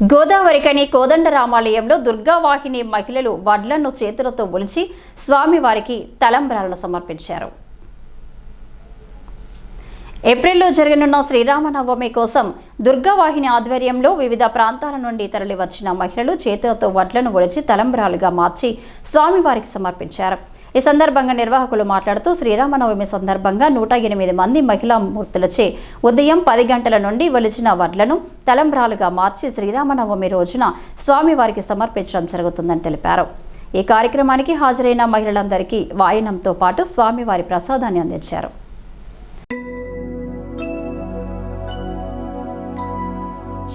గోదావరికని కోదండరామాలయంలో దుర్గావాహిని మహిళలు వడ్లను చేతులతో ఒలిచి స్వామివారికి తలంబ్రాలను సమర్పించారు. ఏప్రిల్లో జరగనున్న శ్రీరామనవమి కోసం దుర్గావాహిని ఆధ్వర్యంలో వివిధ ప్రాంతాల నుండి తరలివచ్చిన మహిళలు చేతులతో వడ్లను ఒలిచి తలంబ్రాలుగా మార్చి స్వామివారికి సమర్పించారు. ఈ సందర్భంగా నిర్వాహకులు మాట్లాడుతూ శ్రీరామనవమి సందర్భంగా నూట ఎనిమిది మంది మహిళా మూర్తులచే ఉదయం పది గంటల నుండి ఒలిచిన వడ్లను తలంబ్రాలుగా మార్చి శ్రీరామనవమి రోజున స్వామివారికి సమర్పించడం జరుగుతుందని తెలిపారు. ఈ కార్యక్రమానికి హాజరైన మహిళలందరికీ వాయనంతో పాటు స్వామివారి ప్రసాదాన్ని అందించారు.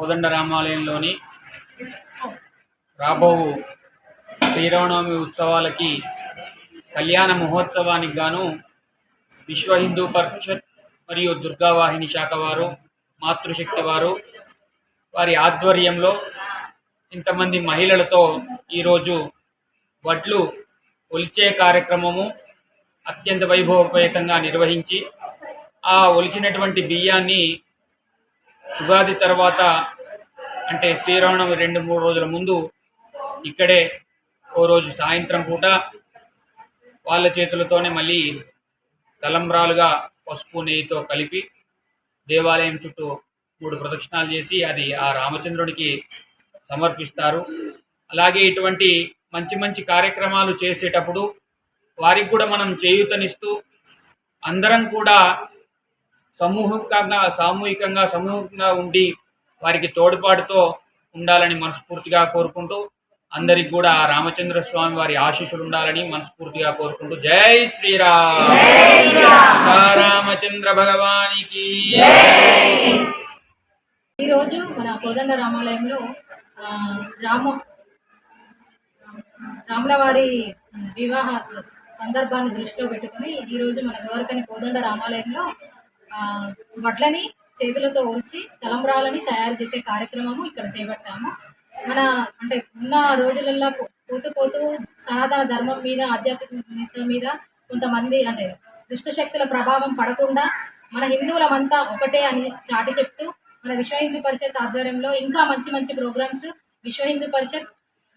కోదండ రామాలయంలోని రాబో శ్రీరామనవమి ఉత్సవాలకి కళ్యాణ మహోత్సవానికి గాను విశ్వ హిందూ పరిషత్ మరియు దుర్గావాహిని శాఖ వారు మాతృశక్తి వారు వారి ఆధ్వర్యంలో ఇంతమంది మహిళలతో ఈరోజు వడ్లు ఒలిచే కార్యక్రమము అత్యంత వైభవోపేతంగా నిర్వహించి ఆ ఒలిచినటువంటి బియ్యాన్ని ఉగాది తర్వాత అంటే శ్రీరామనవమి రెండు మూడు రోజుల ముందు ఇక్కడే ఓ రోజు సాయంత్రం పూట వాళ్ళ చేతులతోనే మళ్ళీ తలంబ్రాలుగా పసుపు నెయ్యితో కలిపి దేవాలయం చుట్టూ మూడు ప్రదక్షిణాలు చేసి అది ఆ రామచంద్రుడికి సమర్పిస్తారు. అలాగే ఇటువంటి మంచి మంచి కార్యక్రమాలు చేసేటప్పుడు వారికి కూడా మనం చేయూతనిస్తూ అందరం కూడా సమూహికంగా సామూహికంగా సమూహంగా ఉండి వారికి తోడ్పాటుతో ఉండాలని మనస్ఫూర్తిగా కోరుకుంటూ అందరికి కూడా రామచంద్ర స్వామి వారి ఆశీస్సులు ఉండాలని మనస్ఫూర్తిగా కోరుకుంటూ జై శ్రీరామ్. రామచంద్ర భగవానికి. ఈరోజు మన కోదండ రామాలయంలో రామ రాముల వారి వివాహ సందర్భాన్ని దృష్టిలో పెట్టుకుని ఈరోజు మన గోవర్కని కోదండ రామాలయంలో వడ్లని చేతులతో ఉంచి తలంబ్రాలని తయారు చేసే కార్యక్రమము ఇక్కడ చేపట్టాము. మన అంటే ఉన్న రోజులలో పోతూ పోతూ సనాతన ధర్మం మీద ఆధ్యాత్మికత మీద కొంతమంది అంటే దుష్టశక్తుల ప్రభావం పడకుండా మన హిందువులమంతా ఒకటే అని చాటి చెప్తూ మన విశ్వ హిందూ పరిషత్ ఆధ్వర్యంలో ఇంకా మంచి మంచి ప్రోగ్రామ్స్ విశ్వ హిందూ పరిషత్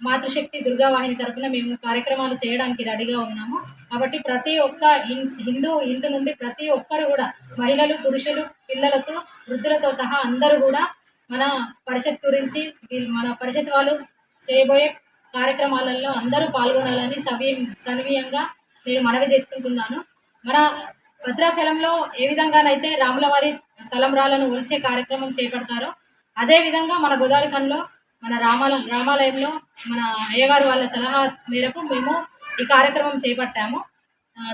మాతృశక్తి దుర్గావాహిని తరఫున మేము కార్యక్రమాలు చేయడానికి రెడీగా ఉన్నాము. కాబట్టి ప్రతి ఒక్క హిందూ ఇంటి నుండి ప్రతి ఒక్కరు కూడా మహిళలు పురుషులు పిల్లలతో వృద్ధులతో సహా అందరూ కూడా మన పరిషత్ గురించి వీళ్ళు మన పరిషత్ వాళ్ళు చేయబోయే కార్యక్రమాలలో అందరూ పాల్గొనాలని సవి సన్వీయంగా నేను మనవి చేసుకుంటున్నాను. మన భద్రాచలంలో ఏ విధంగానైతే రాములవారి తలంబ్రాలను ఒలిచే కార్యక్రమం చేపడతారో అదే విధంగా మన గోదావరిఖండ్లో మన రామాల రామాలయంలో మన అయ్యగారు వాళ్ళ సలహా మేరకు మేము ఈ కార్యక్రమం చేపట్టాము.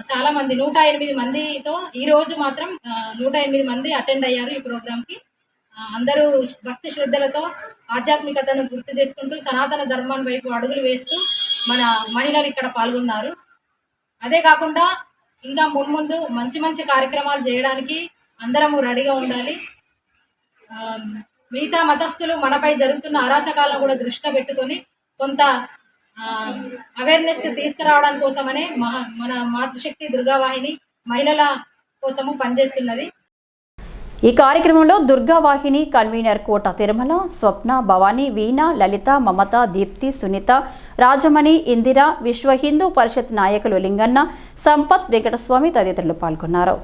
చాలా మంది నూట ఎనిమిది మందితో ఈ రోజు మాత్రం నూట ఎనిమిది మంది అటెండ్ అయ్యారు ఈ ప్రోగ్రాంకి అందరూ భక్తి శ్రద్ధలతో ఆధ్యాత్మికతను గుర్తు చేసుకుంటూ సనాతన ధర్మం వైపు అడుగులు వేస్తూ మన మహిళలు ఇక్కడ పాల్గొన్నారు. అదే కాకుండా ఇంకా మున్ముందు మంచి మంచి కార్యక్రమాలు చేయడానికి అందరము రెడీగా ఉండాలి. మిగతా మతస్థులు మనపై జరుగుతున్న అరాచకాలను కూడా దృష్టిలో పెట్టుకొని కొంత అవేర్నెస్ తీసుకురావడం కోసమనే మన మాతృశక్తి దుర్గావాహిని మహిళల కోసము పనిచేస్తున్నది. ఈ కార్యక్రమంలో దుర్గావాహిని కన్వీనర్ కోట తిరుమల స్వప్న భవాని వీణ లలిత మమత దీప్తి సునీత రాజమణి ఇందిర విశ్వ హిందూ పరిషత్ నాయకులు లింగన్న సంపత్ వెంకటస్వామి తదితరులు పాల్గొన్నారు.